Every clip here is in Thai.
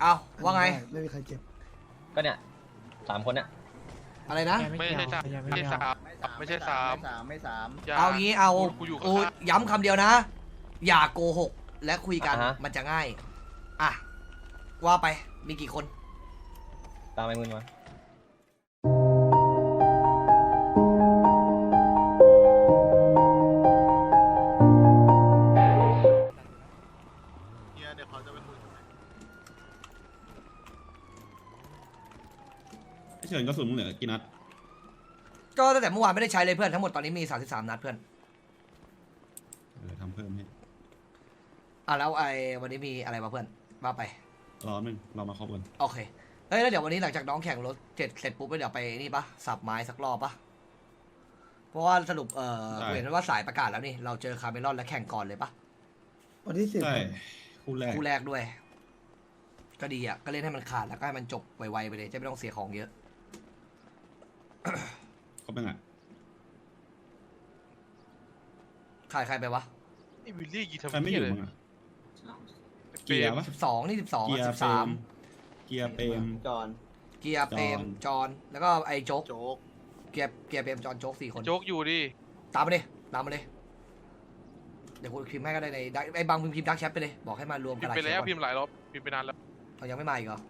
เอาว่าไง ไม่มีใครเก็บก็เนี่ยสามคนเนี่ยอะไรนะ ไม่ใช่สามไม่ใช่สามไม่ใช่สามไม่สามไม่สามอย่เอางี้เอากูอยู่กูข้างย้ำคำเดียวนะ อย่าโกหก และคุยกันอ่าฮะมันจะง่าย อะ ว่าไปมีกี่คน ตามไอ้มึงมา ฉินกระสุนมึงเหลือกี่นัดก็ตั้งแต่เมื่อวานไม่ได้ใช้เลยเพื่อนทั้งหมดตอนนี้มี 33 นัดเพื่อนเออทำเพิ่มให้อะแล้วไอ้วันนี้มีอะไรมาเพื่อนว่าไป รอหนึ่งเรามาครบกันโอเคเฮ้ยแล้วเดี๋ยววันนี้หลังจากน้องแข่งรถเสร็จเสร็จปุ๊บแล้วเดี๋ยวไปนี่ปะสับไม้สักรอบปะเพราะว่าสรุปเออกูเห็นว่าสายประกาศแล้วนี่เราเจอคาร์เมลอนแล้วแข่งก่อนเลยปะวันที่สิบใช่คู่แรก คู่แรกด้วย ก็ดีอะก็เล่นให้มันขาดแล้วก็ให้มันจบไวๆไปเลยจะไม่ต้องเสียของเยอะ ครบยังอะใครใครไปวะไอ้วิลลี่ยิงทำใครไม่อยู่เลยมั้งอะเปเกียร์ปะสิบสองนี่สิบสองเกียสิร์บเปรสามมเกียร์เปรม จอนเกียร์เปรมจอนแล้วก็ไอ้โจ๊กโจ๊กเกียร์เกียร์เปรมจอนโจ๊กสี่คน โจ๊กอยู่ดิตามมาเลยตามมาเลยเดี๋ยวกูพิมพ์ให้ก็ได้ในดักไอ้บางพิมพ์ดักแชทไปเลยบอกให้มารวมพิกัมนพ์ไปแล้วหพิลายมพ์หลายรอบพิมพ์ไปนานแล้วเขายังไม่มาอีกเหรอ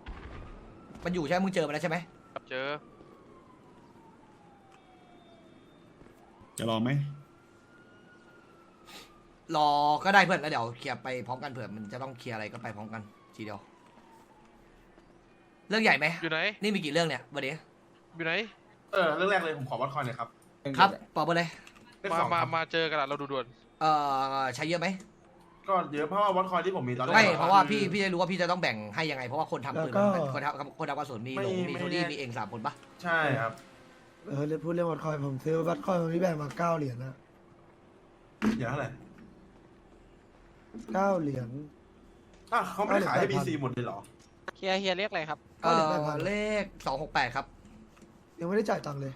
มันอยู่ใช่ไหมมึงเจอมาแล้วใช่ไหม เจอ จะรอไหมรอก็ได้เพื่อนแล้วเดี๋ยวเคลียร์ไปพร้อมกันเผื่อมันจะต้องเคลียร์อะไรก็ไปพร้อมกันทีเดียว เรื่องใหญ่ไหมอยู่ไหน นี่มีกี่เรื่องเนี่ยวันนี้อยู่ไหน เออเรื่องแรกเลยผมขอวัดคอยหน่อยครับครับตอบมาเลยเลขมา สองคมารับมาเจอกันละเราดูด่วน เอ่อใช้เยอะไหมก็เยอะเพราะว่าวัดคอยที่ผมมีตอนแรกไม่อเพราะว่าพี่พี่จะรู้ว่าพี่จะต้องแบ่งให้ยังไงเพราะว่าคนทำปืนแล้วก็คนทำคนทำกระสุนมีไม่หลงมีไม่โทนี่แน่มีเองสามคนปะใช่ครับ เออเรื่องพูดเรื่องวัดคอยผมซื้อวัดคอยวันนี้แบ่งมาเก้าเหรียญนะเดี๋ยวเท่าไหร่เก้าเหรียญอะเขาไม่ได้ขายให้เอาเหรียญ BC หมดเลยเหรอ เฮียเฮียเรียกอะไรครับ เอ่เก้าเหรียญแปดพัอนเลขสองหกแปดครับ ยังไม่ได้จ่ายตังค์เลย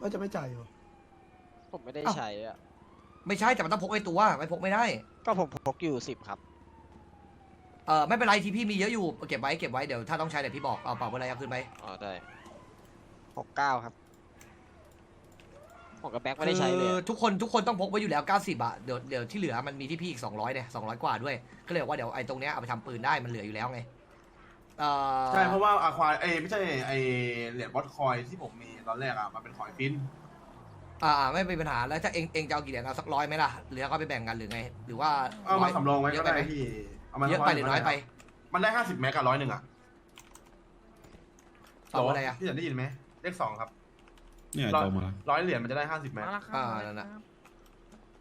ว่าจะไม่จ่ายอยู่ผมไม่ได้อ้าวใช้อะไม่ใช่แต่มันต้องพกไอ้ตัวไม่พกไม่ได้ ก็ผมพกอยู่สิบครับ เออไม่เป็นไรที่พี่มีเยอะอยู่เก็บไว้เก็บไว้เดี๋ยวถ้าต้องใช้เดี๋ยวพี่บอกเอาเปล่าอะไรเอาขึ้นไปอ๋อได้หกเก้าครับผมกับแบ็คไม่ได้ใช้เลยคืออะทุกคนทุกคนต้องพกไว้อยู่แล้ว 90บาทเดี๋ยวเดี๋ยวที่เหลือมันมีที่พี่อีก 200เนี่ย200 กว่าด้วย ก็เลยบอกว่าเดี๋ยวไอ้ตรงเนี้ยเอาไปทำปืนได้มันเหลืออยู่แล้วไงเออใช่เพราะว่าอาควายเอ้ยไม่ใช่ไอเหรียญวัดคอยที่ผมมีตอนแรกอะมันเป็นของไอ้ฟินอ่าไม่เป็นปัญหาแล้วถ้าเองเองจะเอากี่เหรียญเอาสักร้อยไหมล่ะเหลือก็ไปแบ่งกันหรือไง หรือว่าเอามาสำรองไว้เยก็อะไปได้ไหมพี่เอามาเยอะไปหรือน้อยไปมันได้ห้าสิบแม็กกับร้อยหนึ่งอะเอาอะไรอะพี่อยากได้ยินไหมเลขสองครับเนี่ยร้อยโตมาร้อยเหรียญมันจะได้ห้าสิบแม็กอ่านั่นน่ะ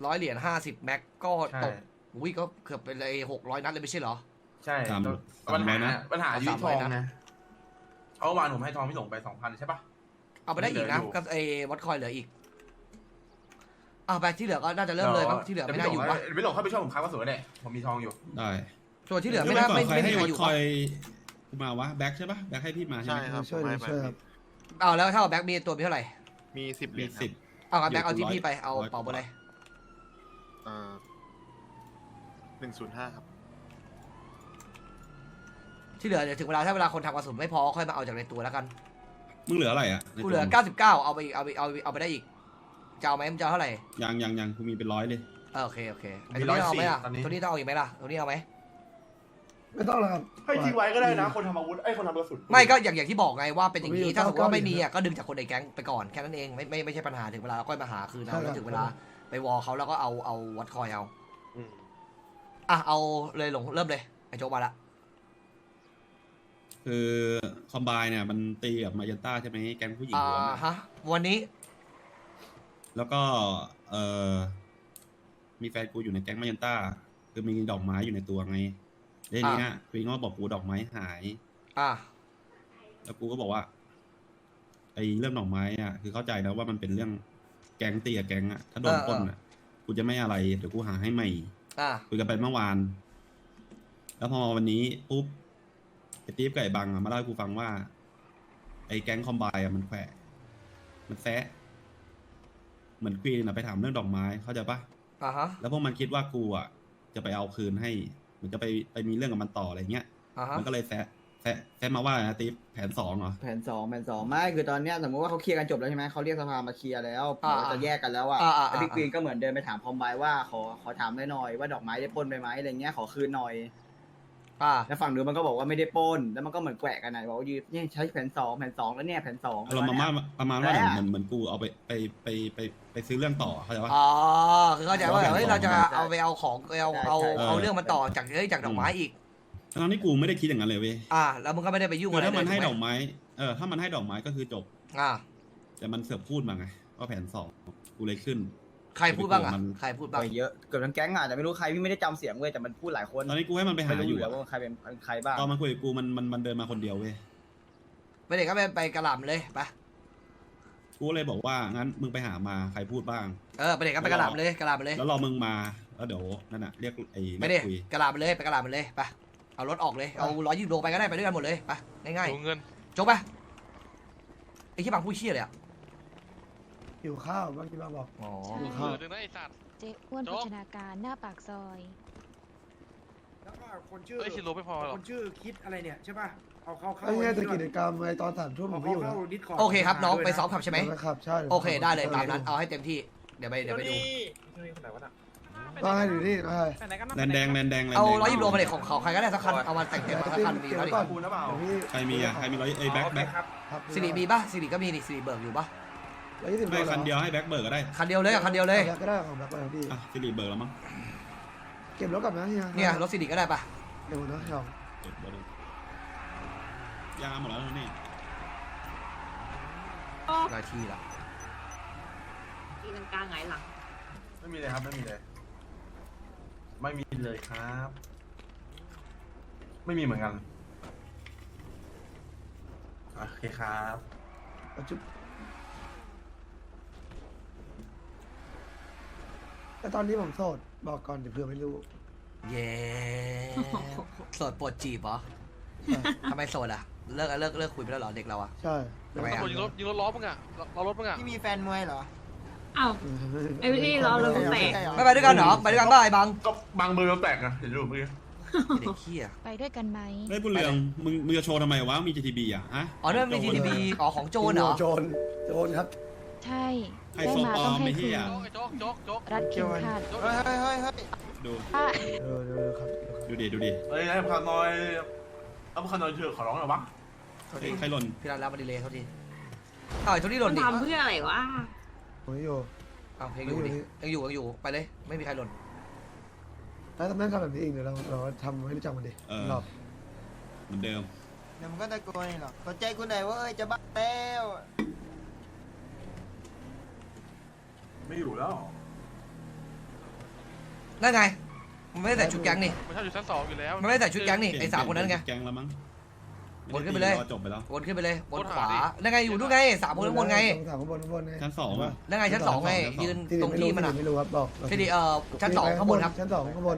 ร้อยเหรียญห้าสิบแม็กก็ใช่ตกอุ้ยก็เกือบไปเลยหกร้อยนัดเลยไม่ใช่เหรอ ใช่สามปัญหาสามร้อยนะปัญหาอยู่ที่ทองสามร้อยนะนะเอาเมื่อวานผมให้ทองพี่หลงไปสองพันใช่ปะเอาไปได้อีกนะเหลืออยู่ก็ไอ้วัดคอยเหลืออีกอ่าไปที่เหลือก็น่าจะเริ่มเลยมั้งที่เหลือไม่น่าอยู่ปะเดี๋วพี่หลงเข้าไปช่วยผมค้ากระสุนเลยผมมีทองอยู่ได้ ส่วนที่เหลือไม่น่าก่อนไม่ใครไม่มีให้ใครวัดอยู่คอปะยกูมาวะแบ็คใช่ปะแบ็คให้พี่มาใช่ไหมใช่ครับช่วยหน่อยช่วยครับ เอาแล้วถ้าเอาแบ็คมีตัวมีเท่าไหร่มีสิบเหมีรียญสิบเอากับแบ็คเอาเดี๋ที่ยวพี่ไปเอาร้อยเป่าเบอร์อะไรอ่าหนึ่งศูนย์ห้าครับ ที่เหลือเดี๋ยวถึงเวลาถ้าเวลาคนทำกระสุนไม่พอค่อยมาเอาจากในตัวแล้วกันมึงเหลืออะไรอะในกูเหลือ ตัว99 เอาไปอีกเอาไปเอาไปเอาไปได้อีกจะเอาไหมมึงจะเอาเท่าไหร่ยังยังยังกูมีเป็นร้อยเลย เออโอเคโอเคไอ้มีตัวนี้เอาไหม104ล่ะตอนนี้ ตัวนี้ต้องเอาอีกไหมล่ะตัวนี้เอาไหม ไม่ต้องแล้วครับ ให้ทิ้งไว้ก็ได้นะ คนทำอาวุธไอ้ยคนทำกระสุนไม่ก็อย่างอย่างที่บอกไงว่าเป็นอย่างผมนี้มีถ้าสมมติว่า99ไม่มีอะก็ดึงจากคนในแก๊งไปก่อนแค่นั้นเองไม่ไม่ไม่ใช่ปัญหาถึงเวลาเราค่อยมาหาคืนเอาใช่ครับแล้วถึงเวลาไปวอลเขาแล้วก็เอาเอาวัดคอยเอาอืมอะเอาเลยหลงเริ่มเลยไอ้โจ๊กมาละคือคอมไบเนี่ยมันตีกับมาเยนต้าใช่ไหมแก๊งผู้หญิงอ่าล้วนอะฮะ วันนี้ แล้วก็เออมีแฟนกูอยู่ในแก๊งมาเยนต้า คือมีดอกไม้อยู่ในตัวไง เรื่องนี้ยคุยง้อบอกกูดอกไม้หาย อะแล้วกูก็บอกว่า ไอ้เรื่องดอกไม้อะ คือเข้าใจนะว่ามันเป็นเรื่องแก๊งตีกับแก๊งอะถ้าโดนปล้นอะกูจะไม่อะไรเดี๋ยวกูหาให้ใหม่อะคุยกันไปเมื่อวาน แล้วพอวันนี้ปุ๊บไอ้ตีฟกับไอ้บังอะมาเล่าให้กูฟังว่า ไอ้แก๊งคอมไบอะมันแฝงมันแซะเหมือนควีนอะไปถามเรื่องดอกไม้เข้าใจปะอะฮะแล้วพวกมันคิดว่ากูอะจะไปเอาคืนให้ มันจะไปไปมีเรื่องกับมันต่ออะไรเงี้ยอ่าฮะมันก็เลยแซะแซะแซะมาว่านะติ๊บแผนสองเหรอแผนสองแผนสองไม่คือตอนเนี้ยสมมติว่าเขาเคลียร์กันจบแล้วใช่ไหมเขาเรียกสภามาเคลียร์แล้วอ่าเราจะแยกกันแล้วอะอ่าอ่า แล้วพี่อ่ากรีนก็เหมือนเดินไปถามคอมไบว่าขอขอถามหน่อยๆว่าดอกไม้ได้ปล้นไปไหมอะไรเงี้ยขอคืนหน่อย อ่า แล้วฝั่งนู้นมันก็บอกว่าไม่ได้ปล้น แล้วมันก็เหมือนแกวะกันนะบอกว่ายืนเนี่ยใช้แผนสองแผนสองแล้วเนี่ยแผนสอง เรามามาประมาณว่าแซะเหมือนเหมือนกูเอาไปไปไปไปไปซื้อเรื่องต่อเข้าใจปะ อ๋อคือเข้าใจว่าเราแบ่งเฮ้ยสองเราจะใช่เอาไปเอาของเอาเอาใช่ เอาเรื่องมันต่อจากเฮ้ยจากดอกไม้อีก ทั้งที่กูไม่ได้คิดอย่างนั้นเลยเว้ยอ่า แล้วมึงก็ไม่ได้ไปยุ่งคืออะไรถ้ามันให้เลยดอกไม้เออถ้ามันให้ดอกไม้ก็คือจบ อ่า แต่มันเสือกพูดมาไงว่าแผนสองกูเลยขึ้น ใครพูดบ้างอะมันใครพูดบ้างไปเยอะเกือบทั้งแก๊งอะแต่ไม่รู้ใครพี่ไม่ได้จำเสียงเว้ยแต่มันพูดหลายคนตอนนี้กูให้มันไปหาไม่รู้ออยู่ยู่แล้วอะว่าใครเป็นใครบ้างตอนมันคุยกับกูมันมันมันเดินมาคนเดียวเว้ยไปเด็กก็ไปไปกระหล่ำเลยไปกูเลยบอกว่างั้นมึงไปหามาใครพูดบ้าง เออไปเด็กก็ไปกระหล่ำเลยกระหล่ำเลยแล้วรอมึงมาแล้วเดี๋ยวนั่นน่ะเรียกไอ้ไม่เรีได้ยกคุยกระหล่ำเลยไปกระหล่ำเลยไปเอารถออกเลยเอาร้อยยี่สิบโลไปก็ได้ไปด้วยกันหมดเลยไปง่ายดูเงินๆจบไปไอ้ที่บางผู้เชี่ยเลยอะ หิวข้าวเมื่อกี้บางบอก อ๋อหิมืวข้าวอหนึ่งนะไอสัตว์ เจ๊อ้วนโจ๊โภก ชนาการหน้าปากซอย แล้วก็คนชื่อเอ้ยชิโร่ไม่พอหรอคนชื่อคิดอะไรเนี่ยใช่ป่ะเอาเข้าเข้าไอ้เนี่ยจะไอ้กินี่จกรรมไอ้ตอนสามทุ่มผเอามไม่เข้าอยู่เข้าแล้วดิสคอร์ด โอเคครับน้องไปซ้อมขับใช่ไหมครับใช่โอเคได้เลยตามนั้นเอาให้เต็มที่เดี๋ยวไปเดี๋ยวไปดูว่าให้ดูนี่ว่าให้แลนแดงแลนแดงแลนแดงเอาร้อยยี่สิบโลมาเลยของเขาใครก็ได้สักคันเอามาแต่งเต็มมาสักคันมีแล้วดิก่อนคุณหรือเปล่าเดี๋ยวพี่ใครมีอะใครมีร้อยไอ้แบ็คแบ็คครับ สิริมีป่ะสิริก็มีนี่สิริเบิกอยู่ป่ะ ร้อยยี่สิบไม่คันเดียวให้แบ็คเบิร์กก็ได้คันเดียวเลยอะคันเดียวเลย ก็ได้ของแบ็คไปพี่ อะสิริเบิร์กแล้วมั้งเก็บรถกลับนะเฮียเนี่ยรถสิริก็ได้ป่ะเดี๋ยวนะชองเก็บเบิร์กยาหมดแล้วนี่หลายทีละตีลังกาหงายหลังไม่มีเลยครับ ไม่มีเลย ไม่มีเลยครับ ไม่มีเหมือนกัน โอเคครับเอาจุ๊บ แต่ตอนนี้ผมโสดบอกก่อนเดี๋ยวเผื่อไม่รู้ เย้โสดปวดจีบเหรอใช่ทำไมโสดอะ เลิกเลิกเลิกคุยไปแล้วเหรอเด็กเราอะ ใช่ทำไมตำอะรวจยิงรถยิงรถล้อมึงอะล้อรถมึงอะที่มีแฟนมวยเหรออ้าว ไอ้พี่เราเราแตกไม่ไปด้วยกันเหรอไปด้วยกันป่ะไอ้บังก็บางเบอร์เราแตกอะเห็นรูปเมื่อกี้ไอ้เด็กเขี้ยไปด้วยกันไหมเฮ้ยบุญเรืองมึงมึงจะโชว์ทำไมวะ มี GTB อะฮะอ๋อนั่นมี GTB อ๋อของโจรเหรอ โจร โจรครับ ใช่ ไฮได้โซมาปลอต้องมให้ไอ้คืเหี้ยนโจ๊กโจ๊กโจ๊กโจ๊กรัดเข็มขัดโจ๊กเฮ้ยเฮ้ยเฮ้ยเฮ้ยดูป้าเออเดี๋ยวๆครับเดี๋ยวครับดูดิดูดิเฮ้ยให้พาน้อยเอาพาน้อยเถอะขอร้องหน่อยวะโทษเฮ้ทียใครหล่นพี่รันรับมาดีเลยโทษทีอ้าวไอ้โทนี่หล่นดิทำเพื่ออะไรวะผมอยู่ อ้าวเพลงอยู่ดิยังอยู่ยังอยู่ไปเลย ไม่มีใครหล่นแล้วทำไมทำแบบนี้อีกเดี๋ยวเราเราทำให้รู้จักมันดิเออรอบเหมือนเดิมเดี๋ยวมันก็ตะโกนนี่หรอกกดใจกูหน่อยว่าเอ้ยจะบ้าแล้ว ไม่อยู่แล้วนั่นไง มันไม่ได้ใส่ชุดแก๊งนี่ มันชอบอยู่ชั้นสองอยู่แล้วมันไม่ได้ใส่ชุดแก๊งนี่เปลี่ยไอ้สามคนนั้นไง แกงแล้วมั้งวนขึ้นไปเลย รอจบไปแล้ววนขึ้นไปเลย วนวนขวาหาดินั่นไงอยู่นู่นไงสามคนข้างบนไง สามข้างบนข้างบนไงชั้นสองอะนั่นไงชั้นสองไงชั้นสองยืนที่ตรงที่มันอะไม่รู้ครับบอกที่ดีเอ่อชั้นสองข้างบนครับ ชั้นสองข้างบน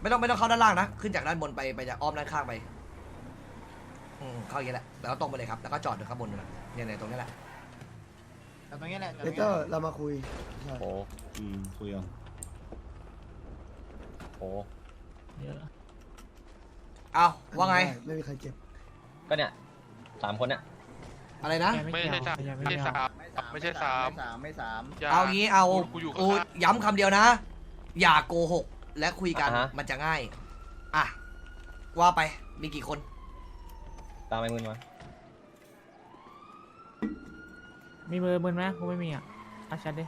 ไม่ต้องไม่ต้องเข้าด้านล่างนะ ขึ้นจากด้านบนไปไปจากอ้อมด้านข้างไป อืมเข้าอย่างนี้แหละ แล้วก็ตรงไปเลยครับ แล้วก็จอดอยู่ข้างบนนั่นแหละเนี่ยเนี่ยตรงนี้แหละ แต่ตรงนี้แหละเดี๋ยวเจ้าเรามาคุยใช่โอ้อืมคุยกันโหเอาว่าไงไม่มีใครเก็บก็เนี่ยสามคนเนี่ยอะไรนะ ไม่ใช่สามไม่ใช่สามไม่ใช่สามไม่สามไม่สามย่เอางี้เอากูอยู่กับกูข้าย้ำคำเดียวนะ อย่าโกหกและคุยกันอ่าฮะมันจะง่าย อะ ว่าไปมีกี่คน ตามไปมือมา มีมือมือไหมกูไม่มีอะอาชัดดิ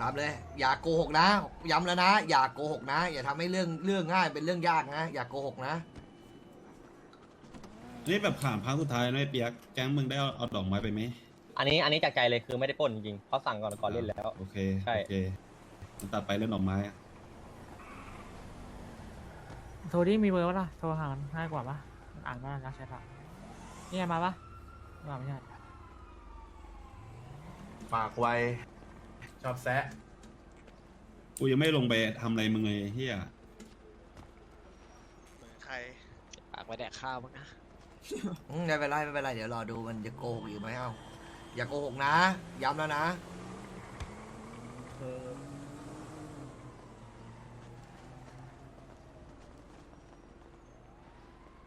นับเลย อย่าโกหกนะ ย้ำแล้วนะ อย่าโกหกนะ อย่าทำให้เรื่องเรื่องง่ายเป็นเรื่องยากนะ อย่าโกหกนะ นี่แบบผ่านครั้งสุดท้ายนะไอ้เปียกแก๊งมึงได้เอาเอาดอกไม้ไปไหมอันนี้อันนี้จากใจเลยคือไม่ได้ปล้นจริงๆเขาสั่งก่อนก่อนเล่นแล้ว โอเคใช่ โอเคมันตัดไปเรื่องดอกไม้อะโทรที่มีเบอร์ปะล่ะ โทรหามันง่ายกว่าปะอ่านว่ารักแชทอะนี่ไงมาปะมาไม่ใช่ ปากไว ชอบแซะ กูยังไม่ลงไปทำอะไรมึงเลยเฮียใคร ปากไปแดกข้าวบ้างนะอืมไม่เป็นไรไม่เป็นไรเดี๋ยวรอดูมันจะโกหกอยู่ไหมเอาอย่าโกหกนะ ย้ำแล้วนะเ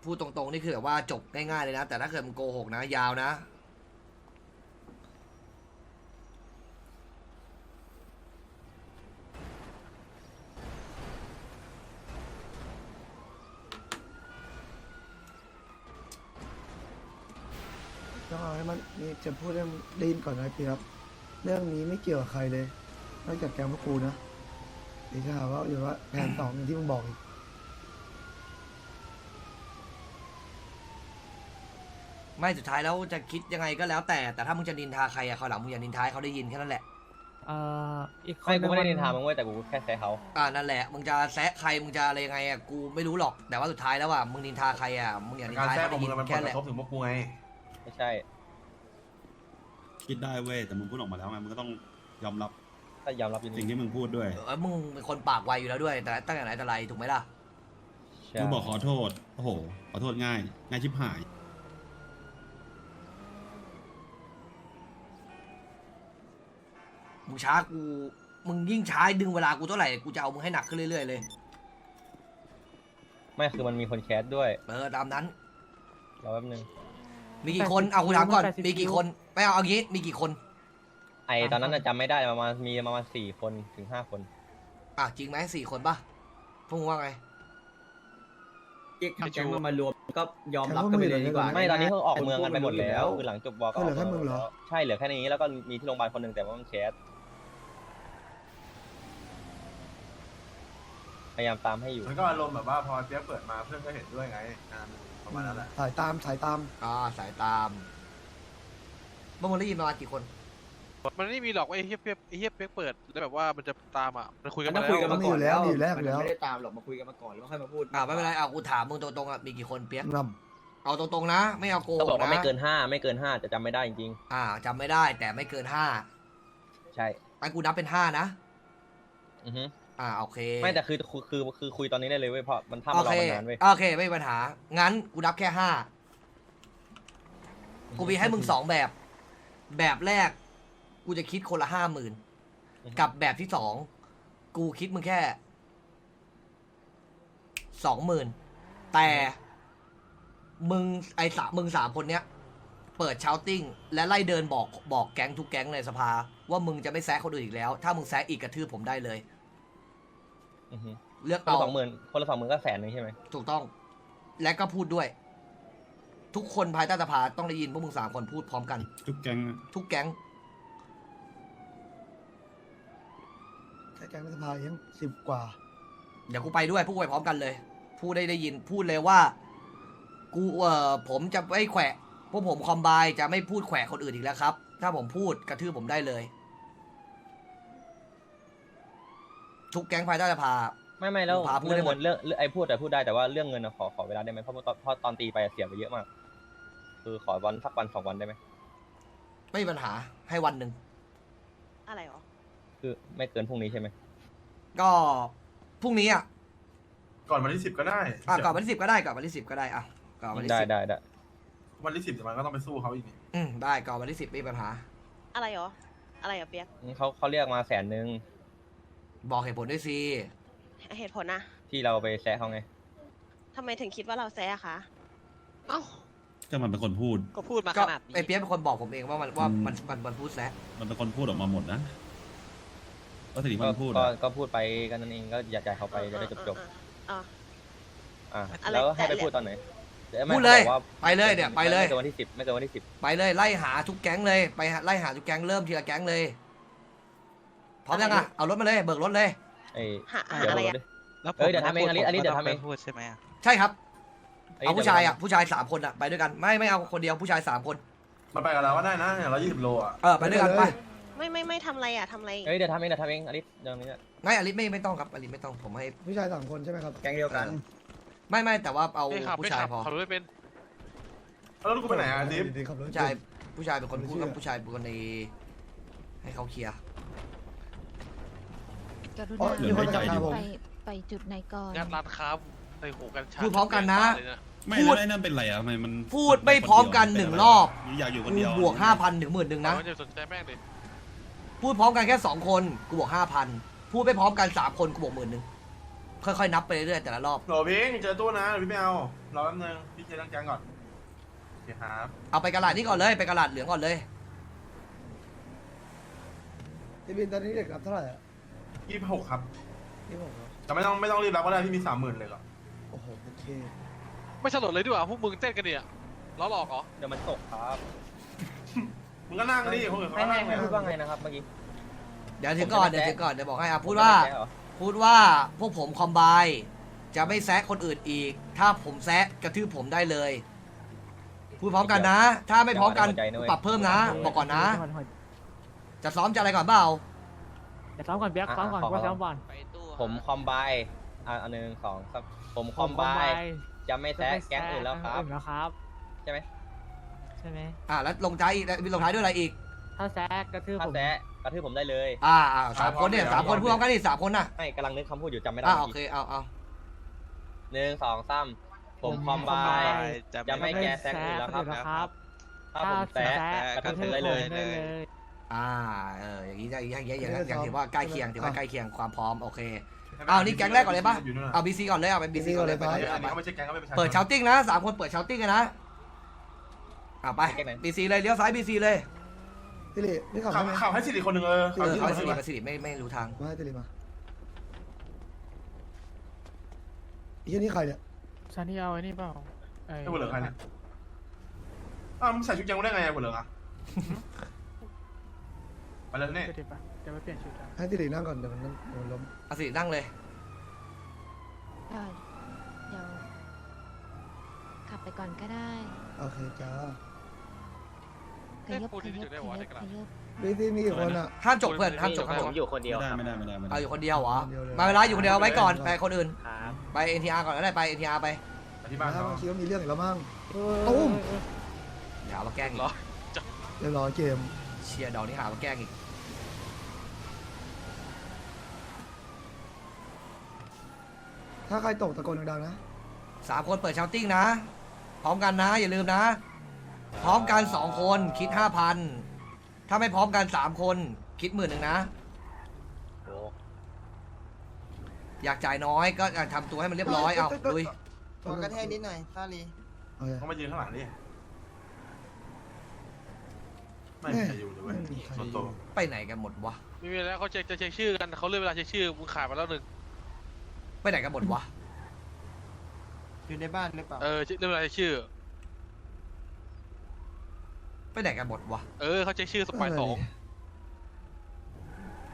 พูดตรงๆนี่คือแบบว่าจบง่ายๆเลยนะ แต่ถ้าเกิดมึงโกหกนะ ยาวนะ ต้องเอาให้มันนี่ จะพูดเรื่องได้ยินก่อนนะพี่ครับ เรื่องนี้ไม่เกี่ยวกับใครเลยนอกจากแกงพวกกูนะเดี๋ยวจะหาว่าอยู่ว่าแผนสองอย่างที่มึงบอกอีกไม่สุดท้ายแล้วจะคิดยังไงก็แล้วแต่ แต่ถ้ามึงจะนินทาใครอะเขาวหลังมึงอย่านินทาให้เขาได้ยินแค่นั้นแหละ เอ่ออีกคนไม่กูไม่ได้หนิงนทามึงเว้ยแต่กูแค่แซะเขาอ่านั่นแหละ มึงจะแซะใคร มึงจะอะไรยังไงอะกูไม่รู้หรอก แต่ว่าสุดท้ายแล้วอะมึงนินทาใครอะมึงอย่านินการทาให้แทรกเขาของได้มึยิงนมันผแค่ลนั้นแหละกระทบถึงพวกกูไงไม่ใช่ คิดได้เว้ยแต่มึงพูดออกมาแล้วไงมึงก็ต้องยอมรับก็ยอมรับอยู่สิ่งดีที่มึงพูดด้วยเออมึงเป็นคนปากไวอยู่แล้วด้วย แต่ตั้งแต่ไหนแต่ไรถูกไหมล่ะใช่มึงบอกขอโทษโอ้โหขอโทษง่ายง่ายชิบหาย มึงช้ากู มึงยิ่งช้าดึงเวลากูเท่าไหร่กูจะเอามึงให้หนักขึ้นเรื่อยๆเลยไม่คือมันมีคนแคสด้วย เออตามนั้นรอแป๊บนึง มีกี่คนเอากูถามก่อน มีกี่คน ไม่เอาเอางี้ มีกี่คน ไอตอนนั้นน่ะจำไม่ได้ประมาณมีประมาณสี่คนถึงห้าคน อะจริงไหมสี่คนปะพวกมึงว่าไง เรียกทั้งแก๊งมามารวมก็ยอมรับกันไปเลยดีกว่าไม่ตอนนี้เขาออกเมืองกันไปหมดแล้วคือหลังจบบอกก็เหลือแค่มึงเหรอ ใช่เหลือแค่นี้แล้วก็มีที่โรงพยาบาลคนหนึ่งแต่ว่ามันแคสพยายามตามให้อยู่ มันก็อารมณ์แบบว่าพอเปียกเปิดมาเพื่อนก็เห็นด้วยไงงาน ประมาณนั้นแหละสายตามสายตามอ่าสายตามเมื่อวันได้ยินประมาณกี่คน มันไม่มีหรอกไอ้เฮียเปียกไอ้เฮียเปียกเปิดแล้วแบบว่ามันจะตามอะมันคุยกันมัมานต้องแล้วคุยกันมาก่อนมีอยู่แล้วมีอยู่แล้วมันอยู่แล้วไม่ได้ตามหรอกมาคุยกันมาก่อนแล้วค่อยมาพูดอ่าไม่เป็นไรเอากูถามมึงตรงๆอะมีกี่คนเปียกนเอาตรงๆนะ ไม่เอาโกหก็บอกกว่าไม่นะเกินห้าไม่เกินห้าจะจำไม่ได้จริงอ่าจำไม่ได้แต่ไม่เกินห้าๆใช่ไอ้กูนับเป็นห้านะอือฮึ อ่าโอเคไม่แต่คือคือคือคือคุยตอนนี้ได้เลยเว้ยเพราะมันถ้าโอมันรอเคมานานเว้ยโอเคไม่มีปัญหา งั้นกูนับแค่ห้ากูมีให้มึงสองแบบ แบบแรก กูจะคิดคนละห้าหมื่นกับแบบที่สองกูคิดมึงแค่สองหมื่นแต่มึงไอ้สามมึงสามคนเนี้ย เปิดชาวติ้ง และไล่เดินบอกบอกแก๊งทุกแก๊งในสภา ว่ามึงจะไม่แซะคนอื่นอีกแล้ว ถ้ามึงแซะอีกกระทืบผมได้เลย อือฮึเลือกคนเอาละสองหมื่นคนละสองหมื่นก็แสนหนึ่งใช่ไหมถูกต้อง และก็พูดด้วย ทุกคนภายใต้สภาต้องได้ยินพวกมึงสามคนพูดพร้อมกัน ทุกแก๊งอะทุกแก๊งแค่แกงในสภายังสิบกว่า เดี๋ยวกูไปด้วยพูดไปพร้อมกันเลย พูดได้ได้ยินพูดเลยว่า กูเอ่อผมจะไม่แขวะพวกผมคอมไบน์จะไม่พูดแขวะคนอื่นอีกแล้วครับ ถ้าผมพูดกระทืบผมได้เลย ทุกแก๊งภายใต้สภา ไม่ไม่แล้วพาพูดเรื่องได้หมเงิดนเรื่องเรื่องไอ้พูดแต่พูดได้แต่ว่าเรื่องเงินอะขอขอเวลาได้ไหมเพราะตอนเพราะตอนตีไปอะเสียไปเยอะมาก คือขอวันสักวันสองวันได้ไหมไม่มีปัญหาให้วันหนึ่งอะไรหรอ คือไม่เกินพรุ่งนี้ใช่ไหมก็พรุ่งนี้อะก่อนวันที่สิบก็ได้อะก่อนวันที่สิบก็ได้ก่อนวันที่สิบก็ได้อะก่อนวันที่ได้สิบได้ได้วันที่สิบเดี๋ยวมันก็ต้องไปสู้เขาอีกนี่อืมได้ก่อนวันที่สิบไม่มีปัญหา อะไรหรอ อะไรหรอเปียกเขาเขาเรียกมาแสนหนึ่ง บอกเหตุผลด้วยสิเหตุผลนะที่เราไปแซะเขาไง ทำไมถึงคิดว่าเราแซ่คะ เอ้า ก็มันเป็นคนพูด ก็พูดมาก็ขนาดนี้ ไอเปียกเป็นคนบอกผมเองว่ามันว่าอืมมันมันมันพูดแซะมันเป็นคนพูดออกมาหมดนะก็สิ่งที่ก็มันพูดก็อะก็พูดไปกันนั่นเองก็อยากจ่ายเขาไปจะได้จบจบอ่า ๆอะอะไร แล้วให้ไปแต่พูดตอนไหนดี๋วไม่พูดเลย ขาบอกว่าไปเลยเนี่ยไปเลย ไม่เกินวันที่สิบไม่เกินวันที่สิบไปเลยไล่หาทุกแก๊งเลยไปหาไล่หาทุกแก๊งเริ่มทีละแก๊งเลย พร้อมยังอะเอารถมาเลยเบิกรถเลย ไอ้หาหาเดี๋ยวอะไรดูอะ ดิ เอ้ยเดี๋ยวทำเองอลิสอลิสเดี๋ยวทำเอง พูดใช่ไหมอะใช่ครับลิสเอาผู้ชายอะเดี๋วผู้ชายสามคนอะไปด้วยกันไม่ไม่เอาคนเดียวผู้ชายสามคนมันไปกับเราก็ได้นะอย่างเรายี่สิบโลอะ เออไปด้วยกันไปไม่ไม่ไม่ทำอะไรอะทำอะไรเอ้ยเดี๋ยวทำเองเดี๋ยวทำเองอลิสเดี๋ยวนี้เนี่ยไม่อลิไม่ไม่ต้องครับอลิไม่ต้องผมให้ผู้ชายสามคนใช่ไหมครับ แก๊งเดียวกัน ไม่ไม่แต่ว่าเอาไม่ขับผู้ไม่ชายขับพอขับรถไม่เป็นแล้วลูกกูไปไหนอะดิฟดีๆขับรถผู้ชายผู้ชายเป็นคนพูดกับผู้ชายเป็นคนในให้เขาเคลียร์ กรุอ๋อณามีคนจะพาผม ไปไปจุดไหนก่อน งานร้านค้าใส่หูกันชาพูดพร้อมกันนะเลยไม่พูด แล้วไอ้นั่นเป็นไรอะทำไมมันพูดไม่พร้อมกันหนึ่งรอบอยากอยู่คนกูเดียวบวกห้าพันถึงหมื่นหนึ่งนะ ไม่ได้สนใจแม่งเลยพูดพร้อมกันแค่สองคนกูบวกห้าพันพูดไม่พร้อมกันสามคนกูบวกหมื่นหนึ่งค่อยๆนับไปเรื่อยๆแต่ละรอบ โหลพิงเจอตู้นะเดี๋ยวพี่ไม่เอารอแป๊บนึงพี่เจอตั้งแกงก่อนโอเคครับ เอาไปกระดาษนี้ก่อนเลยไปกระดาษเหลืองก่อนเลยพี่บินตอนนี้เด็กรับเท่าไหร่อะ ยี่สิบหกครับพี่บอกเหรอแต่ไม่ต้องไม่ต้องรีบรับก็ได้พี่มีสามหมื่นเลยก่อนโอ้โหโอเคไม่สลดเลยดีกว่าพวกมึงเต้นกันเนี่ยล้อหลอกเหรอเดี๋ยวมันตกครับมึงก็นั่งดิคนอื่นเขาให้ก็ให้นั่งให้เนี่ยพูดว่าไงนะครับเมื่อกี้เดี๋ยวถึงก่อนผมจะเดี๋ยวไม่ถึงก่อนเดี๋ยวบอกให้อะผพูมดจะว่าไม่แซะเหรอพูดว่าพวกผมคอมไบจะไม่แซะคนอื่นอีก ถ้าผมแซะกระทืบผมได้เลย พูดพร้อมกันนะ ถ้าไม่พร้อมกันหัวใจนะเว้ยปรับเพิ่มนะ บอกก่อนนะ จะซ้อมจะอะไรก่อนเปล่า เดี๋ยวซ้อมก่อนเปียกซ้อมก่อนอะขอ ว่าซ้อมก่อนผมคอมไบอะอันหนึ่งสองสามผมคอมไบจะไม่แซะแก๊งอื่นแล้วครับ อื่นแล้วครับ ใช่ไหมใช่ไหมอ่าแล้วลงท้ายอีกแล้วมีลงท้ายด้วยอะไรอีก ถ้าแซกกระทืบถ้าผมแซะกระทืบผมได้เลยอ่าอ่าสามคนเนี่ยสามคนพูดพร้อมกันนี่สามคนน่ะไม่กำลังนึกคำพูดอยู่จำไม่ได้อ่าเมื่โออเคกี้เอาเอาหนึ่งสองสามผมคอมไบ จะไม่แก้แซะอื่นแล้วครับแซะครับถ้าผมแซะกระทืบผมได้เลยได้เลย อ่าเอออย่างนี้อย่างนี้อย่างนี้อย่างนี้อย่างถือว่าใกล้เคียงถือว่าใกล้เคียงความพร้อมโอเคเอานี่แก๊งแรกก่อนเลยปะอยู่นู่นน่ะเอาบีซีก่อนเลยเอาไปบีซีก่อนเลยไปอันเอานี้ไปเขาไม่ใช่แกงเขาไม่เป็นประชาชนเปิดเชาติ้งนะสามคนเปิดเชาติ้งกันนะอ่าไปแก๊งไหนบีซีเลยเลี้ยวซ้ายบีซีเลยพี่ลิพี่ขับข่าได้วไหมข่าวให้สิริคนหนึ่งเออเออเขาให้สิสิริริมาสิริไม่ไม่รู้ทางมาให้พี่ลิมาไอ้ที่นี่ใครเนี่ยชันที่เอาไอ้นี่เปล่าไอ้ไอ้หัวเหลืองใครเนี่ยอ้าวมึงใส่ชุดแกงได้ไงหัวเหลืองอะ ไปเลยเนี่ย เดี๋ยวไปเดี๋ยวไปเปลี่ยนชุดกันให้พี่ลินั่งก่อนเดี๋ยวมันเดี๋ยวมันล้มอาสินั่งเลยก็เดี๋ยวขับไปก่อนก็ได้โอเคจ้าขยับเอ๊ะพูดขที่ยับจะได้ขวะยัในบกระดาษขยับพี่ที่มีกี่คนอะ ห้ามจบเพื่อนห้ามจบห้ามจบอยู่คนเดียวไม่ได้ไม่ได้ไม่ได้เอาอยู่คนเดียวเหรอ มาเวลาอยู่คนเดียวไว้ก่อนไปคนอื่น ครับไปเอ็นทีอาร์ก่อนก็ได้ไปเอ็นทีอาร์ไปไปที่บ้านถ้าเขามันคิดว่ามีเรื่องอีกแล้วมั้งตุ้มเดี๋ยวหามาแกล้งอีกเหรอเรียบร้อยเกมเชียร์ดอกนี่หามาแกล้งอีก ถ้าใครตกตะโกนดังๆนะ สามคนเปิดเชาติ้งนะ พร้อมกันนะ อย่าลืมนะ พร้อมกันสองคนคิดห้าพันถ้าไม่พร้อมกันสามคนคิดหมื่นหนึ่งนะ โอ้อยากจ่ายน้อยก็ทำตัวให้มันเรียบร้อยเอาลุยขอกระแทกนิดหน่อยซาลีโอเค เขามายืนข้างหลังดิไม่มีใครอยู่เลยเว้ยไม่มีใครโซโตไปไหนกันหมดวะ ไม่มีแล้วเขาเช็คจะเช็คชื่อกันเขาเลื่อนเวลาเช็คชื่อมึงขายมาแล้วหนึ่ง ไปไหนกันหมดวะ อยู่ในบ้านหรือเปล่า เออเลื่อนเวลาเช็คชื่อ ไปไหนกันหมดวะ เออเขาเช็คชื่อสปายสอง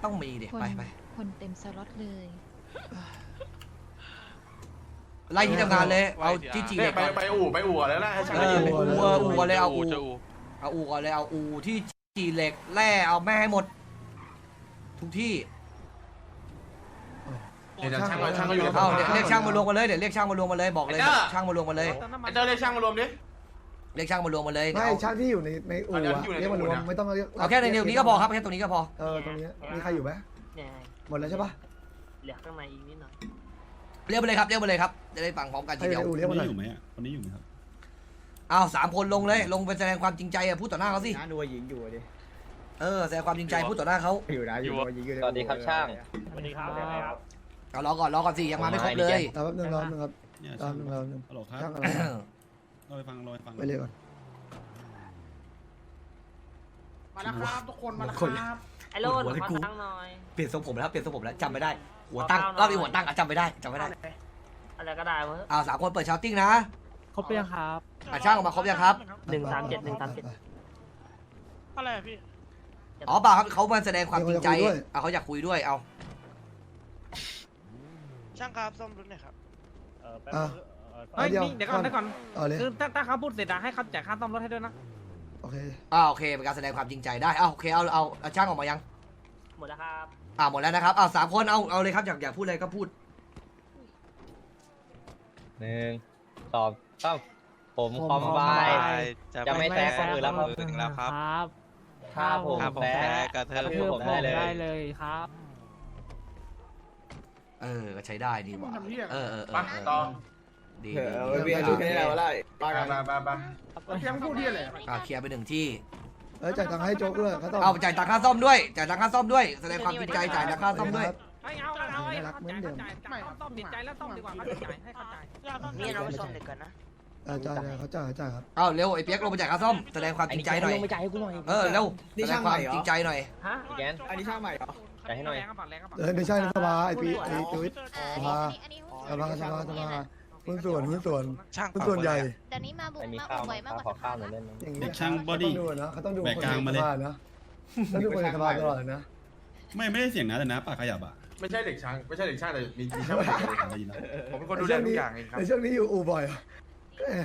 ต้องมีเด็คนไปไปคนเต็มสล็อตเลย ไล่ที่ทำงานเลย เอาที่จีเนี่เล็ยกไปก่อน ไปอู่ไปอู่อะไรนะให้ช่างเอมาอยืนดิอู่อู่ก่อนเลยเอาอู่ จะอูเอาอูก่อนเลยเอาอูที่จีเหล็กแร่เอาแม่ให้หมด ทุกที่ เดี๋ยวช่างก็ช่างก็อยู่ในเอาเดี๋ยวเรียกช่างมารวมกันเลยเดี๋ยวเรียกช่างมารวมกันเลยบอกเลยช่างมารวมกันเลยไอ้เจ้าเรียกช่างมารวมดิ เรียกช่างมารวมกันเลยไม่เอาช่างที่อยู่ในในอู่อันนี้อะอยู่ในเรียกมารวอู่มเนี่ยไม่ต้องเรียกเอาแค่ในเดียวนี้ก็พอครับแค่ตรงนี้ก็พอเออตรงนี้มีใครอยู่ไหมเนี่ยหมดแล้วใช่ปะเหลือข้างในอีกนิดหน่อยเรียกไปเลยครับเรียกไปเลยครับจะได้ฟังพร้อมกันใครทีอยู่เดียวในอู่คเรียกนมาหน่นี้อยอยู่ไหมอะคนนี้อยู่ไหมครับเอาสามคนลงเลยลงไปแสดงความจริงใจอะพูดต่อหน้าเขาสิน้าดูว่าหญิงอยู่ดิเออแสดงความจริงใจพูดต่อหน้าเขาอยู่นะอยู่ว่าหญิงอยู่ในสวัสดีครับช่างสวัสดีครับ เอารอก่อนรอก่อนสิยังมาไม่ครบเลยรอแป๊บนึงรอแป๊บนึงครับเนี่ยรอแป๊บนึงรอแป๊บนึงฮัลโหลครับช่างอะไรเราไปฟังเราไปฟังไปเลยก่อน มาแล้วครับทุกคนมาแล้วคนครับไอ้โลดหัวเลยขอกู ตังค์หน่อยเปลี่ยนทรงผมแล้วเปลี่ยนทรงผมแล้วจำไม่ได้ หัวตั้งเอาเอารอบนี้หัวตั้งอะจำไม่ได้จำไม่ได้อะไรก็ได้เว้ยเอาสามคนเปิดชาวติ้งนะครบเรียงครับ อะช่างออกมาครบยังครับหนึ่งสามเจ็ดหนึ่งสามเจ็ดอะไรอะพี่ อ๋อเปล่าครับเขามาแสดงความจริงใจเอาเขาอยากคุยด้วยเอา ช่างครับซ่อมรถหน่อยครับอะเฮ้ยเดี๋ยวนี่เดี๋ยวก่อนเดี๋ยวก่อนเอาเลย คือถ้าถ้าเขาพูดเสร็จอะให้เขาจ่ายค่าซ่อมรถให้ด้วยนะโอเค อ่าโอเคเป็นการแสดงความจริงใจได้เอาโอเคเอาเอาเอาช่างออกมายังหมดแล้วครับอ่าหมดแล้วนะครับเอาสามคนเอาเอาเลยครับอยากอยากพูดอะไรก็พูดหนึ่งสองสามผมคอมไบ จะไม่แซะคนอื่นแล้วครับ ครับ ถ้าผมแซะกระทืบผมได้เลย ได้เลยครับ เออก็ใช้ได้ดีว่ะทำเหี้ยเออเออเอไปอเออต่อดีเอดีอเบียร์ดูแค่นี้แล้วไล่ไปไปไปไปยังพูดที่อะไร อ่าเคลียร์ไปหนึ่งที่เออจ่ายตังค์ให้โจ๊กด้วยเขาต้องเอาจ่ายตังค่าซ่อมด้วยจ่ายตังค่าซ่อมด้วยแสดงความจริงใจจ่ายตังค่าซ่อมด้วย ไม่เอาไม่เอาน่ารักเหมือนเดิมไม่ครับต้อมติดใจแล้วต้อมดีกว่าเขาติดใจให้เข้าใจนี่เราไปส่งเด็กก่อนนะ เออจ่ายเลยเขาจ่ายเขาจ่ายครับ เอาเร็วไอ้เปียกลงมาจากค่าซ่อมแสดงความจริงใจหน่อย ลงไปจ่ายให้กูหน่อย เออเร็วนี่แสดช่างงคใหม่วามเหรอจริงใจหน่อย ฮะพี่แกนอันนี้ช่างใหม่เหรอจ่าย ให้หน่อย แรงกระบะแรงกระบะเออไม่ใช่นะสภาไอปีไอทวิตอันสภานี้อันนี้สภาสภาสภา หุ้นส่วนหุ้นส่วน ช่างหุ้นส่วนใหญ่ เดี๋ยวนี้มาบุกไม่มีมาข้าวบ่อยมากกว่าขอข้าวหน่อยได้ไหมอย่างนี้เด็กช่างเขา body ต้องดูนะเขาต้องดูแบกกลางมาเลยคนในสภนะต้องดูคนในสภาตลอดนะไม่ไม่ได้เสียงนะแต่นะปากขยับอะไม่ใช่เด็กช่างไม่ใช่เด็กช่างแต่มีมีช่างใหม่ได้ยินแล้วผมเป็นคนดูแลทุกอย่างเองครับ ในช่วงนี้อยู่อู่บ่อยเหรอเอ้ย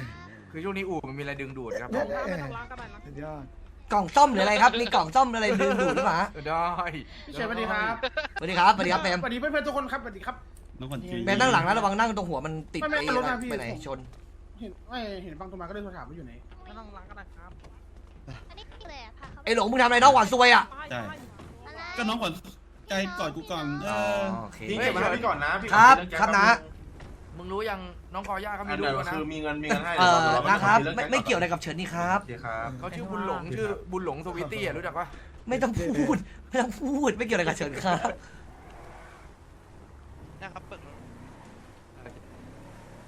คือช่วงนี้อู่มันมีอะไรดึงดูดครับเนี่ยไม่เนี่ยต้องล้างก็ได้ล้างสุดยอด กล่องซ่อมหรืออะไรครับ มีกล่องซ่อมอะไรดึงดูดหรือเปล่าฮะได้ พี่เชฟสวัสดีครับสวัสดีครับสวัสดีครับเปมสวัสดีเพื่อนๆทุกคนครับสวัสดีครับ น้องคนคิวเปมนั่งหลังนะระวังนั่งตรงหัวมันติดไม่ไม่ไอ้เอารถมาพี่ ไปไหนชน เห็นไม่เห็นฟังโทรมาก็เลยโทรถามว่าอยู่ไหนไม่ต้องล้างก็ได้ครับอันนี้เลยอะค่ะเขาไอ้หลงมึงทำอะไรน้องหวานซวยอะ ใช่อะไรก็น้องก่อนใจกอดกูก่อนเออโอเค พี่เก็บมาให้พี่ก่อนนะพี่ครับขอเองแก๊งครับนะ มึงรู้ยัง น้องกอย่าเขาอัมีนลูไหนกแล้วนะ คือมีเงินมีเงินให้เออดี๋ยวเานะครับเรื่องไม่แก๊งไม่เกี่ยวอะไรกับเฉินนี่ครับ โอเคครับ เขาชื่อบุญหลงชื่อบุญหลงสวิตตี้อะรู้จักปะไม่ต้องพูดไม่ต้องพูดไม่เกี่ยวอะไรกับเฉินครับนะครับเปิด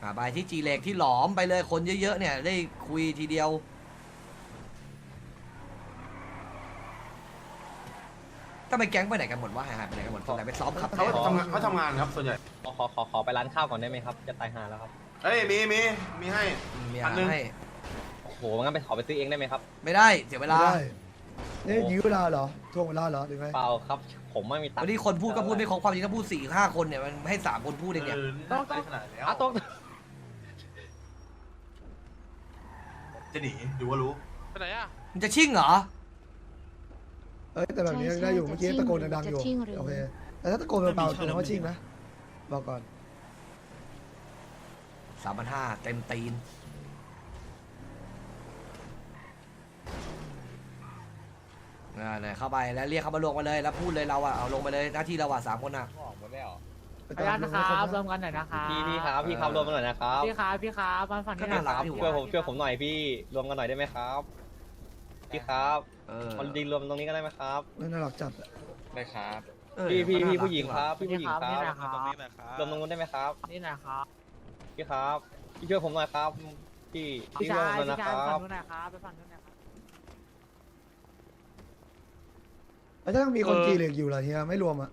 อ่าไปที่จีเล็กที่หลอมไปเลยคนเยอะๆเนี่ยได้คุยทีเดียว ก็ไปแก๊งไปไหนกันหมดวะหายๆไปไหนกันหมดคนไหนไปซ้อมขับเขาแข่งทำงานเขาทำงานครับส่วนใหญ่ขอขอขอขอไปร้านข้าวก่อนได้ไหมครับ จะตายหาแล้วครับ เอ้ยมีมีมีให้ มีอันหนึ่งให้โอ้โหงั้นไปขอไปซื้อเองได้ไหมครับ ไม่ได้เสียเวลาไม่ได้นี่ยื้อเวลาเหรอช่วงเวลาเหรอหรือไงเปล่าครับ ผมไม่มีตังวันค์นี้คนพูดก็พูดไม่ครบความจริงก็พูดสี่ห้าคนเนี่ยมันให้สามคนพูดเองเนี่ยเออต้องได้ขนาดแล้วอะต้องจะหนีดูว่ารู้ไปไหนอะมันจะชิ่งเหรอเอ้ยแต่แบบนี้ยังได้อยู่เมื่อกี้ตะโกนดังๆอยู่จะชิ่งหรือ โอเคแต่ถ้าตะโกนเบาๆแสดงว่าชิ่งนะบอกก่อนสามพันห้าเต็มตีน อ่าเนี่ยเข้าไปแล้วเรียกเขามาลงมาเลย แล้วพูดเลยเราอะเอาลงไปเลยหน้าที่เราอะสามคนอะออกมาไม่ออกไปขออนุญาตนะครับรวมกันหน่อยนะครับพี่พี่ครับพี่ครับรวมกันหน่อยนะครับพี่ครับพี่ครับมาฝั่งก็นี้หน่าน่อยรักครับ อยู่ช่วยผมช่วยผมหน่อยพี่รวมกันหน่อยได้ไหมครับ พี่ครับเออมันดีรวมตรงนี้ก็ได้ไหมครับนั่นน่ารักจัดอะได้ครับเออพี่พี่ก็น่าพี่รักผู้หญิงครับพี่ผู้หญิงคนี่รับนะครับตรงนี้นะครับ รวมตรงนู้นได้ไหมครับนี่นะครับพี่ครับพี่ช่วยผมหน่อยครับพี่พี่ช่วยชายผมหน่อยพี่นะชายคไปรัฝั่บงนู้นหนะครับไปฝั่งนู้นหนะครับแล้วถ้ามีคนจีเหล็กอยู่ล่ะเฮียไม่รวมอะ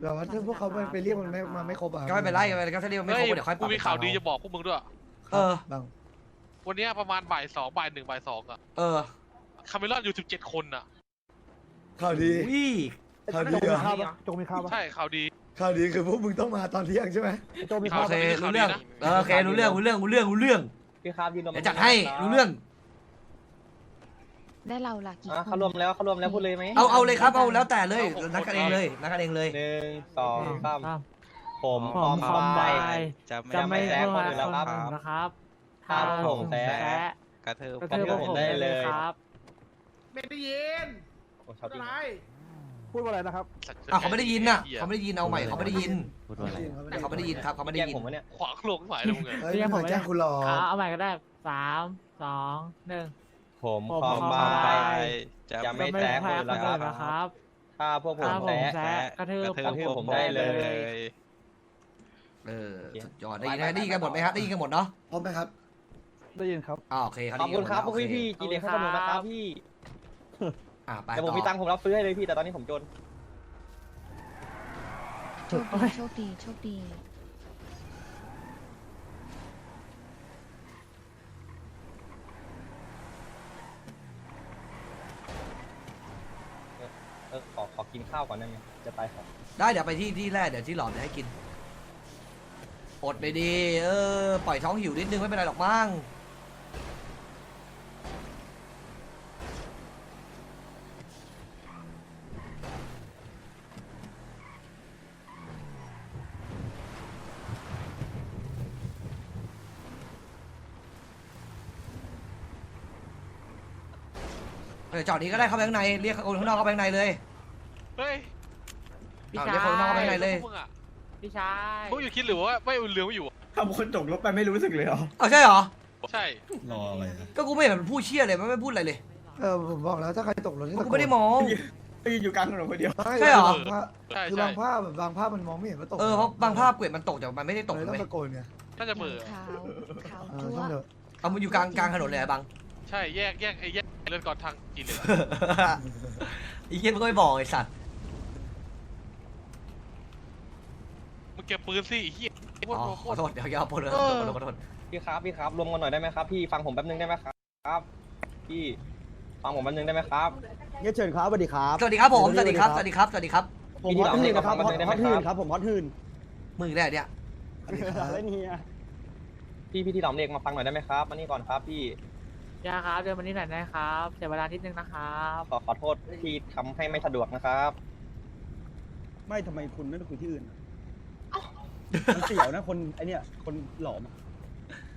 แบบว่าถ้าพวกเขาไปเรียกมันไม่มาไม่ครบอะก็ไม่เป็นไรก็ไม่เป็นไรก็ถ้าเรียกว่าไม่ครบเฮ้ยเดี๋ยวค่อยปกูรับมีข่าวดีจะบอกพวกมึงด้วย เออ บัง วันเนี้ยประมาณบ่ายสองบ่ายหนึ่งบ่ายสองอะเออคาเมลอนอยู่สิบเจ็ดคนอะข่าวดีวิข่าวดีเหรอจงมีข้าวปะใช่ข่าวดีข่าวดีคือพวกมึงต้องมาตอนเที่ยงใช่ไหมจงมีโอข้าวเคปะรู้เรื่องเออโอเครู้เรื่องรู้เรื่องรู้เรื่องรู้เรื่องพี่ครับยืนรวมเดี๋ยวจัดให้รู้เรื่อง ได้เราล่ะกี่อะคเขานรวมแล้วเขารวมแล้วพูดเลยไหมเอาเอาเลยครับเอาแล้วแต่เลยนัดกันเองเลยนัดกันเองเลย หนึ่งสองสามผมผพร้อมมคอมไปบายจะจะไม่แซเพิ่งมคนอะไรอื่นแล้วครับคนอื่นนะครับ ถ้าผมแซะกระเทิบกระเทือพวกผมได้เลยครับ ไม่ได้ยินโอ้ชาวอะจริงไรพูดว่าอะไรนะครับอะเขาไม่ได้ยินน่ะเขาไม่ได้ยินเอาใหม่เขาไม่ได้ยินพูดว่าอะไรเขาไม่ได้ยินครับเขาไม่ได้แย่งยินผมวะเนี่ยขวางโลกสายเลยมึงไงเฮ้ยไม่เคยแจ้งคุณหรอกอ่าเอาใหม่ก็ได้สามสองหนึ่งผมผมพร้อมพร้อมไปไปจะจะไม่ไม่แซะแพ้คนคอื่นนแล้วอื่นคนะรับครับถ้าพวกผมถ้าผมแซะแซะกระทืบกระทืบผมได้เลยเออสุดยอดได้ยินได้ยินกันหมดไหมครับได้ยินกันหมดเนาะพร้อมไหมครับ ได้ยินครับ อ่าโอเคเขาขอได้บยินคุณครับพโอวกเคพี่พี่จีเลียให้สนุกนะครับพี่อ่าไปแต่ผมต่อมีตังค์ผมรับซื้อให้เลยพี่แต่ตอนนี้ผมจน โชคดีโชคดีโชคดีเออขอขอกินข้าวก่อนได้ไหมจะตายของได้เดี๋ยวไปที่ที่แรกเดี๋ยวที่หลอมเดี๋ยวให้กิน อดไปดี เออ ปล่อยท้องหิวนิดนึงไม่เป็นไรหรอกมั้ง เออจอดนี้ก็ได้เข้าไปข้างในเรียกคนข้างนอกเข้าไปข้างในเลยเฮ้ยพี่อ้าวชาเรียกคนข้างนอกเข้าไปข้างในยเลยพวกมึงอะพี่ชายมึงอยู่คิดหรือว่าไม่เหลือไม่อยู่ทำคนตกรถไปไม่รู้สึกเลยเหรอ เอาใช่เหรอ ใช่ รออะไรอะก็กูไม่เห็นมันพูดเชี่ยเลยมันไม่พูดอะไรเลยเออผมบอกแล้วถ้าใครตกรถให้ตะกูโกไม่นได้มอง ยืนอยู่กลางถนนคนเดียวไม่ใช่เหรอบางภาพใช่คือใช่บางภาพแบบบางภาพมันมองไม่เห็นว่าตกเออเพราะบางภาพเกรดมันตกแต่มันไม่ได้ตกเลยเลต้อยงตะโกนไงน่าจะเบื่อขาวขาวเออจั๊วช่างเถอะเอามันอยู่กลางกลางถนนเลยอะบัง ใช่แยกแยกไอ้แยก เลือดก่อนทางกินเลย ไอ้เหี้ยมันก็ไม่บอกไอ้สัตว์มึงเก็บปืนสิไอ้เหี้ยโคตอ๋อรโคขอตร โทษเดี๋ยวอย่าเอาปนเลยเออขอโทษขอโทษพี่ครับพี่ครับรวมกันหน่อยได้ไหมครับพี่ฟังผมแป๊บนึงได้ไหมครับพี่ฟังผมแป๊บนึงได้ไหมครับเยเชิญครับสวัสดีครับสวัสดีครับผมสวัสดีครับสวัสดีครับสวัสดีครับผมฮอตหื่นนะครับฮอตฮอตหื่นครับผมฮอตหื่นมึงได้เนี่ยสวัสดีครับเล่นเฮีย พี่พี่ที่หลอมเรียกมาฟังหน่อยได้ไหมครับมานี่ก่อนครับพี่ ยาครับเดินมานี่หน่อยนะครับเสียเวลานิดนึงนะครับขอขอโทษที่ทำให้ไม่สะดวกนะครับ ไม่ทำไมคุณไม่ไปคุยที่อื่นมันเสียวนะคนไอเนี้ยคนหลอม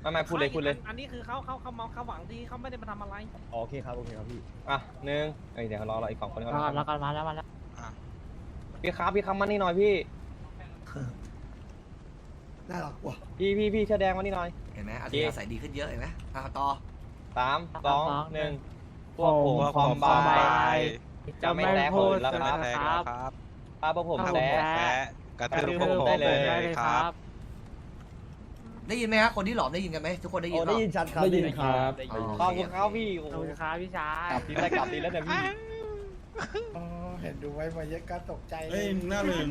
ไม่ไม่พูดเลยพูดเลยอันนี้คือเขาเขาเขาเมาเขาหวังดีเขาไม่ได้มาทำอะไรโอเคครับโอเคครับพี่อะหนึ่งเอ้ยเดี๋ยวรอรออีกสองคนก่อนรอนะคแล้รับวกันมาแล้วมาแล้วพี่ครับพี่ครับมานี่หน่อยพี่น่ารักว่ะพี่พี่พี่เสื้อแดงมานี่หน่อยเห็นไหมอาทิตย์ใส่ดีขึ้นเยอะเห็นไหมอะต่อ สามสองหนึ่งพวกผมคอมบายจะไม่แตะคนอื่นแล้วครับครับถ้าพวกผมแตะกระทืบพวกผมได้เลยได้เลยครับ ได้ยินไหมฮะคนที่หลอมได้ยินกันไหมทุกคนได้ยินโอ้เปได้ล่ายินชัดครับได้ยินครับอ๋อขอบคุณครับพี่โอ้ขอบคุณครับพี่ชายกลับดีได้กลับดีแล้วเนี่ยพี่เห็นดูไว้มาเยอะก็ตกใจเอ้ยมึงน่าเริง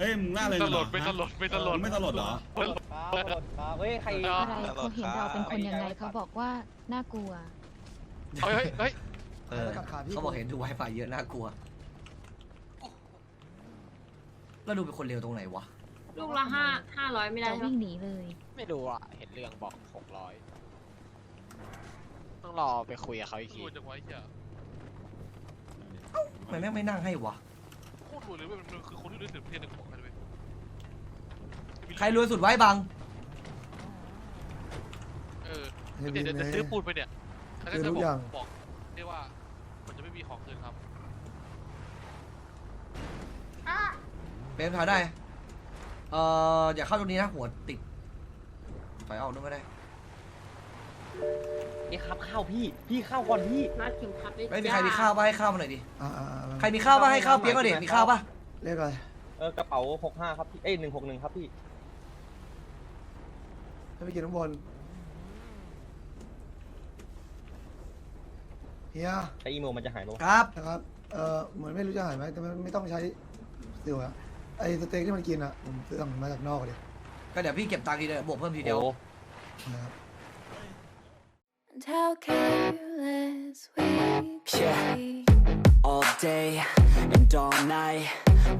เอ้ยมึงน่าเริงตเหลรอดไม่ตลดไม่ตลดไม่ตลดเหรอครับครับเฮ้ยใครอะไรเขาเห็นเราเป็นคนยังไงเขาบอกว่าน่ากลัวเฮ้ยเฮ้ยเออเขาบอกเห็นดูไวไฟเยอะน่ากลัวแล้วดูเป็นคนเลวตรงไหนวะลูกละห้าห้าร้อยไม่ได้จะวิ่งหนีเลย ไม่รู้อะเห็นเรื่องบอกหกร้อยต้องรอไปคุยกับเขาอีกทีรวยจังวะไอ้เหี้ยทำไมแม่งไม่นั่งให้วะโคตรรวยเลยเว้ยมันมันคือคนที่รวยที่สุดในประเทศหนึ่งของกันเลยเว้ย ใครรวยสุดไว้บังเออเดี๋ยวเดี๋ยวจะซื้อปูนไปเนี่ยแล้วก็คือจะทุบกอกอย่างบอกได้ว่ามันจะไม่มีของคืนครับ เป็นพาได้เอ่ออย่าเข้าตรงนี้นะหัวติดถอยออกนู่นก็ได้นี่ครับข้าวพี่ พี่ข้าวก่อนพี่รัดเข็มขัดด้วยไม่มีใครมีข้าวป่ะให้ข้าวมาหน่อยดิอ่าอ่าใครมีข้าวป่ะให้ข้าวเปี๊ยกก็เด็มีข้าวป่ะเรียกอะไรเออกระเป๋าหกห้าครับพี่ เอ้ยหนึ่งหกหนึ่งครับพี่ ให้ไปกินข้างบนเฮียใช้อีเมลมันจะหายลงครับนะครับ เอ่อเหมือนไม่รู้จะหายไหมแต่มันไม่ต้องใช้เดี๋ยวอะไอ้สเต็กที่มันกินอะผมซื้อสั่งมาจากนอกเลยก็เดี๋ยวพี่เก็บตังค์ทีเดียวบวกเพิ่มทีเดียว โอ้ นะครับ And how careless we Yeah. be. all day and all night.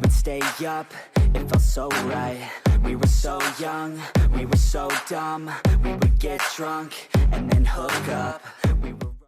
We'd stay up, it felt so right. We were so young, we were so dumb. We would get drunk and then hook up.